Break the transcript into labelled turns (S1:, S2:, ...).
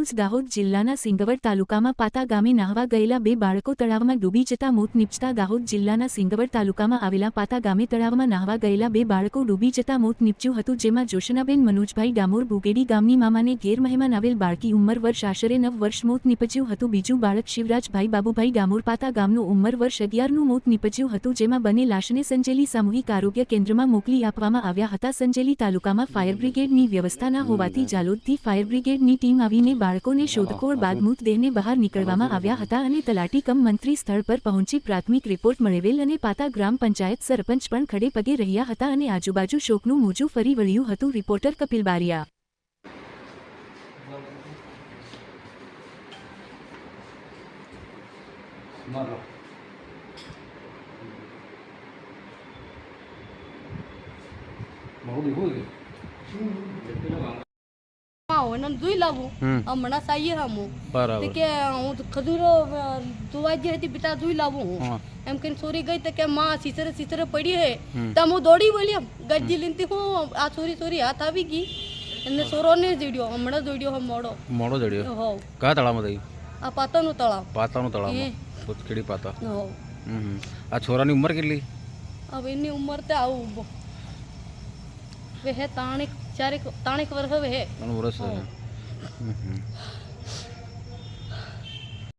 S1: News Dahod જિલ્લાના સિંગવડ તાલુકામાં પાતા ગામે નહાવા ગયેલા બે બાળકો તળાવમાં ડૂબી જતા મોત નીપજતા દાહોદ જિલ્લાના સિંગવડ તાલુકામાં આવેલા પાતા ગામે તળાવમાં નહાવા ગયેલા બે બાળકો ડૂબી જતા મોત નીપજ્યું હતું, જેમાં જોશનાબેન મનોજભાઈ ડામોર બુગેડી ગામની મામાને ઘેર મહેમાન આવેલ બાળકી ઉંમર વર્ષ આશરે નવ વર્ષ મોત નીપજ્યું હતું, બીજું બાળક શિવરાજભાઈ બાબુભાઈ ડામોર પાતા ગામનું ઉંમર વર્ષ અગિયારનું મોત નીપજ્યું હતું, જેમાં બંને લાશને સંજેલી સામૂહિક આરોગ્ય કેન્દ્રમાં મોકલી આપવામાં આવ્યા હતા. સંજેલી તાલુકામાં ફાયર બ્રિગેડની વ્યવસ્થા ના હોવાથી જાલોદથી ફાયર બ્રિગેડની ટીમ આવીને બાળકોને શોધખોળ બાદ મૃતદેહને બહાર નીકળવામાં આવ્યા હતા અને તલાટી કમ મંત્રી સ્થળ પર પહોંચી પ્રાથમિક રિપોર્ટ મળેલ અને પાતા ગ્રામ પંચાયત સરપંચ પણ ખડે પગે રહ્યા હતા અને આજુબાજુ શોકનું મોજું ફરી વળ્યું હતું રિપોર્ટર કપિલ બારિયા.
S2: મારો.
S3: આવો એને જોઈ લાવું.
S4: હમ.
S3: હમણાં સાઈએ હમું. કે હું ખજૂરો જોવા જે હતી બેટા જોઈ લાવું હું.
S4: હા.
S3: એમ કહીને સોરી ગઈ તો કે માં સીસરે સીસરે પડી હે. તો હું દોડી વળી એમ ગજી લીધી હું આ સોરી સોરી હાથ આવી ગઈ. એને સોરો ને જોડ્યો હમણાં જોડ્યો હમ મોડો.
S4: મોડો જોડ્યો?
S3: હોવ
S4: કયા તળાવમાં થઈ
S3: આ પાતાનું તળાવ.
S4: પાતાનું
S3: તળાવ
S4: તળાવમાં પાતા. હમ. આ છોરાની ઉંમર કેટલી?
S3: હવે એની ઉંમર તો આવું વે હે તાણીક ચારેક તાણીક વર્ષ હવે હે